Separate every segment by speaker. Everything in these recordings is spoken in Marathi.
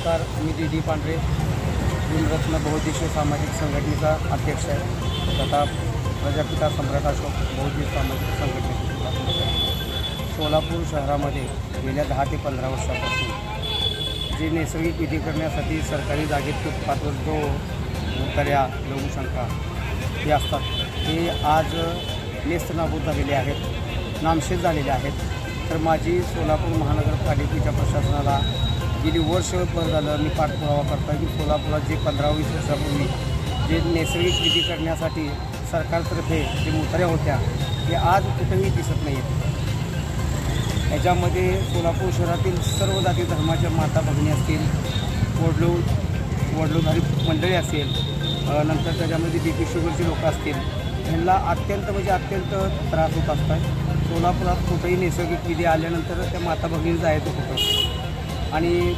Speaker 1: नमस्कार मी डी डी पांढरे. गुणरत्न बहुद्देशीय सामाजिक संघटनेचा अध्यक्ष आहे. तथा प्रजापिता सम्राट अशोक बहुद्देशीय सामाजिक संघटनेचे. सोलापूर शहरामध्ये गेल्या दहा ते पंधरा वर्षापासून जे नैसर्गिक विधी करण्यासाठी सरकारी जागेत पात्र जो उतऱ्या लघुशंका हे असतात ते आज नेस्तनाबूत झालेले आहेत नामशेष झालेले आहेत. तर माझी सोलापूर महानगरपालिकेच्या प्रशासनाला गेली वर्षभर झालं मी पाठपुरावा करतो की सोलापुरात जे पंधरा वीस वर्षापूर्वी जे नैसर्गिक विधी करण्यासाठी सरकारतर्फे जे मुतऱ्या होत्या ते आज कुठेही दिसत नाही आहेत याच्यामध्ये सोलापूर शहरातील सर्व जाती धर्माच्या माता भगिनी असतील वडलो वडलोधारी मंडळी असेल नंतर त्याच्यामध्ये बी पी शुगरची लोकं असतील ह्यांना अत्यंत म्हणजे अत्यंत त्रास होत असतात. सोलापुरात कुठेही नैसर्गिक विधी आल्यानंतर त्या माता भगिनी जायचं कुठं? आणि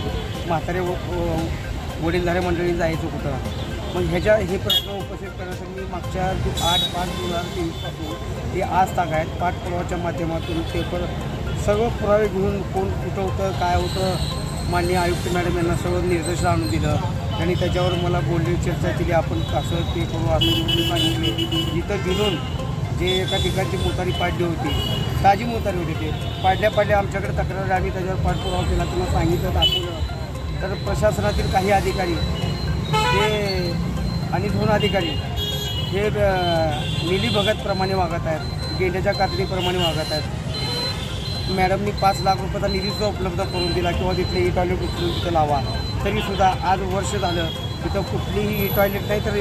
Speaker 1: म्हातारे व- वडीलधारे मंडळी जायचं कुठं? मग ह्याच्या हे प्रश्न उपस्थित करण्यासाठी मी मागच्या आठ पाच दोन हजार तेवीसपासून ते आज ताग आहेत. पाठपुरावाच्या माध्यमातून पेपर सर्व पुरावे घेऊन कोण कुठं होतं काय होतं माननीय आयुक्त मॅडम यांना सर्व निर्देश आणून दिलं. त्यांनी त्याच्यावर मला बोलली चर्चा केली. आपण कसं ते करू असं सांगितले जिथं दिलून जे एका ठिकाणची मोतारी पाडली होती ताजी मोतारी होती ते. पाडल्या पाडल्या आमच्याकडे तक्रार आली त्याच्यावर पाठपुरावा केला त्यांना सांगितलं दाखवलं तर प्रशासनातील काही अधिकारी ते आणि दोन अधिकारी हे मिली भगतप्रमाणे वागत आहेत गेंड्याच्या कातडीप्रमाणे वागत आहेत. मॅडमनी पाच लाख रुपयाचा निधीसुद्धा उपलब्ध करून दिला किंवा तिथले ई टॉयलेट उचलून तिथं लावा. तरीसुद्धा आज वर्ष झालं तिथं कुठलीही ई टॉयलेट नाही तर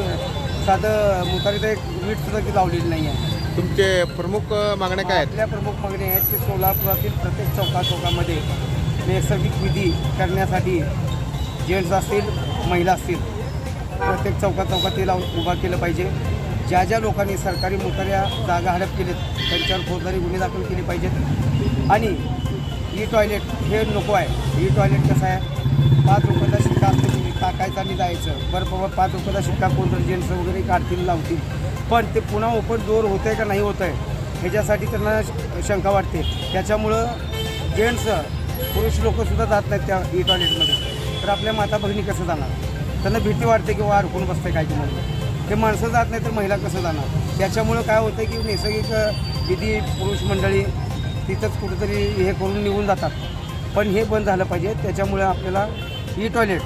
Speaker 1: साधं मुतारीचं एक वीटसुद्धा ती लावलेली नाही आहे
Speaker 2: तुमचे प्रमुख मागण्या काय आहेत?
Speaker 1: आपल्या प्रमुख मागण्या आहेत की सोलापुरातील प्रत्येक चौका चौकामध्ये नैसर्गिक विधी करण्यासाठी जेंट्स असतील महिला असतील प्रत्येक चौका चौकातील लावून उभा केलं पाहिजे. ज्या ज्या लोकांनी सरकारी मोटाऱ्या जागा हडप केलेत त्यांच्यावर फौजदारी गुन्हे दाखल केले पाहिजेत. आणि ई टॉयलेट हे नको आहे. ई टॉयलेट कसं आहे? पाच रुपयाचा शिक्का टाकायचा आणि जायचं? बरं बाबा पाच रुपयाला शिक्का कोणतं जेंट्स वगैरे काढतील लावतील. पण ते पुन्हा ओपन डोअर होतं आहे का नाही होतं आहे ह्याच्यासाठी त्यांना श- शंका वाटते. त्याच्यामुळं जेंट्स पुरुष लोकंसुद्धा जात नाहीत त्या ई टॉयलेटमध्ये. तर आपल्या माता भगिनी कसं जाणार? त्यांना भीती वाटते की वा अडकून बसते काय की म्हणून ते माणसं जात नाही तर महिला कसं जाणार? त्याच्यामुळं काय होतं की नैसर्गिक विधी पुरुष मंडळी तिथंच कुठेतरी हे करून निघून जातात. पण हे बंद झालं पाहिजे. त्याच्यामुळे आपल्याला ही टॉयलेट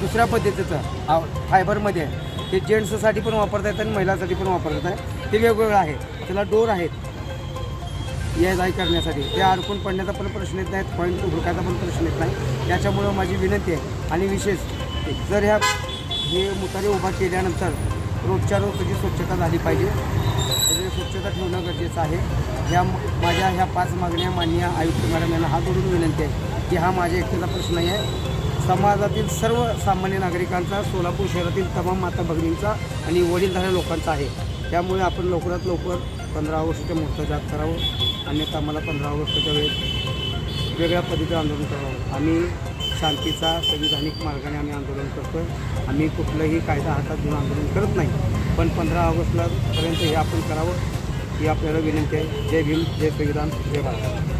Speaker 1: दुसऱ्या पद्धतीचं आ- फायबरमध्ये आहे. ते जेंट्ससाठी पण वापरता येतं आणि महिलांसाठी पण वापरता येतं. ते वेगवेगळं आहे. त्याला डोर आहेत. या जाय करण्यासाठी. ते अडकून पडण्याचा पण प्रश्न येत नाही पॉईंट हुडकायचा पण प्रश्न येत नाही. त्याच्यामुळं माझी विनंती आहे. आणि विशेष जर ह्या हे मुतारे उभा केल्यानंतर रोजच्या रोज त्याची स्वच्छता झाली पाहिजे. त्याची स्वच्छता ठेवणं गरजेचं आहे. ह्या माझ्या ह्या पाच मागण्या माननीय आयुक्त मॅडम यांना हात जोडून विनंती आहे की हा माझ्या एकट्याचा प्रश्न नाही आहे. समाजातील सर्व सामान्य नागरिकांचा सोलापूर शहरातील तमाम माता भगिनींचा आणि वडीलधाऱ्या लोकांचा आहे. त्यामुळे आपण लवकरात लवकर पंधरा ऑगस्टच्या मोर्चा जात करावं. अन्यथा आम्हाला पंधरा ऑगस्टच्या वेळेस वेगळ्या पद्धतीचं आंदोलन करावं. आम्ही शांतीचा संविधानिक मार्गाने आम्ही आंदोलन करतो आहे आम्ही कुठलंही कायदा हातात घेऊन आंदोलन करत नाही. पण पंधरा ऑगस्टला पर्यंत हे आपण करावं ही आपल्याला विनंती आहे. जय भीम जय संविधान जय भारत.